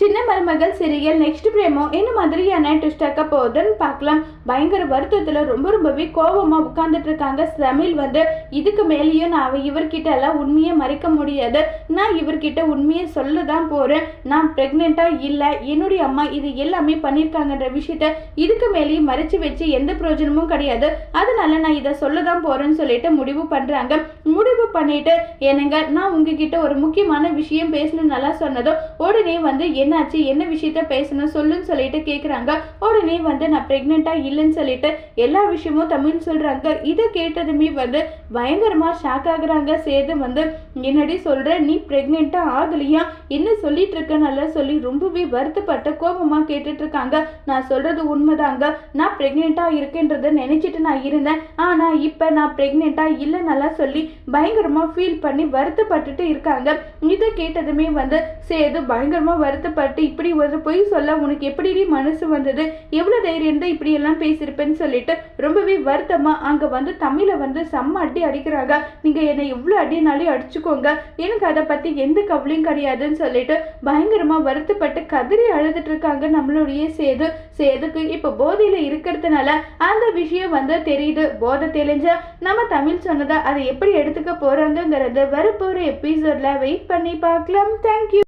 சின்ன மருமகள் சிறியல் நெக்ஸ்ட் பிரேமோ என்ன மாதிரியான ட்விஸ்டாக்க போகுதுன்னு பார்க்கலாம். பயங்கர வருத்தத்தில் ரொம்ப ரொம்பவே கோபமாக உட்காந்துட்டு இருக்காங்க. தமிழ் வந்து இதுக்கு மேலேயும் நான் இவர்கிட்ட எல்லாம் உண்மையை மறைக்க முடியாது. நான் இவர்கிட்ட உண்மையை சொல்ல தான் போகிறேன் நான் ப்ரெக்னெண்ட்டாக இல்லை. என்னுடைய அம்மா இது எல்லாமே பண்ணியிருக்காங்கன்ற விஷயத்த இதுக்கு மேலேயும் மறைச்சு வச்சு எந்த பிரயோஜனமும் கிடையாது. அதனால நான் இதை சொல்ல தான் போகிறேன்னு சொல்லிட்டு முடிவு பண்ணுறாங்க முடிவு பண்ணிட்டு என்னங்க நான் உங்ககிட்ட ஒரு முக்கியமான விஷயம் பேசணும்னு நல்லா சொன்னதும் உடனே வந்து என்னாச்சு? என்ன விஷயத்த பேசணும்? சொல்லுன்னு சொல்லிட்டு கேட்குறாங்க உடனே வந்து நான் ப்ரெக்னெண்ட்டாக இல்லைன்னு சொல்லிட்டு எல்லா விஷயமும் தமிழ் சொல்கிறாங்க இதை கேட்டதுமே வந்து பயங்கரமாக ஷாக் ஆகுறாங்க. சேது வந்து என்னடி சொல்கிற நீ ப்ரெக்னெண்ட்டாக ஆகலையா? என்ன சொல்லிட்டு இருக்க? நல்லா சொல்லி ரொம்பவே வருத்தப்பட்டு கோபமாக கேட்டுட்டு இருக்காங்க. நான் சொல்கிறது உண்மைதாங்க. நான் ப்ரெக்னெண்ட்டாக இருக்கேன்றதை நினச்சிட்டு நான் இருந்தேன். ஆனால் இப்போ நான் ப்ரெக்னெண்ட்டாக இல்லை சொல்லி பயங்கரமாக ஃபீல் பண்ணி வருத்தப்பட்டுட்டு இருக்காங்க. இதை கேட்டதுமே வந்து சேது பயங்கரமாக வருத்தப்பட்டு இப்படி ஒரு பொய் சொல்ல உனக்கு எப்படி மனசு வந்தது? எவ்வளோ தைரியம் தான் இப்படி எல்லாம் பேசியிருப்பேன்னு சொல்லிட்டு ரொம்பவே வருத்தமாக அங்கே வந்து தமிழை வந்து செம்ம அடி அடிக்கிறாங்க. நீங்கள் என்னை எவ்வளோ அடினாலே அடிச்சுக்கோங்க. எனக்கு அதை பற்றி எந்த கவலையும் கிடையாதுன்னு சொல்லிட்டு பயங்கரமாக வருத்தப்பட்டு கதறி அழுதுட்டு இருக்காங்க நம்மளுடைய சேது. சேதுக்கு இப்போ போதையில் இருக்கிறதுனால அந்த விஷயம் வந்து தெரியுது. போதை தெளிஞ்ச நம்ம தமிழ் சொன்னதை அதை எப்படி எடுத்துக்க போகிறாங்கங்கிறது வரப்போகிற எபிசோடில் வெயிட் பண்ணி பார்க்கலாம். தேங்க்யூ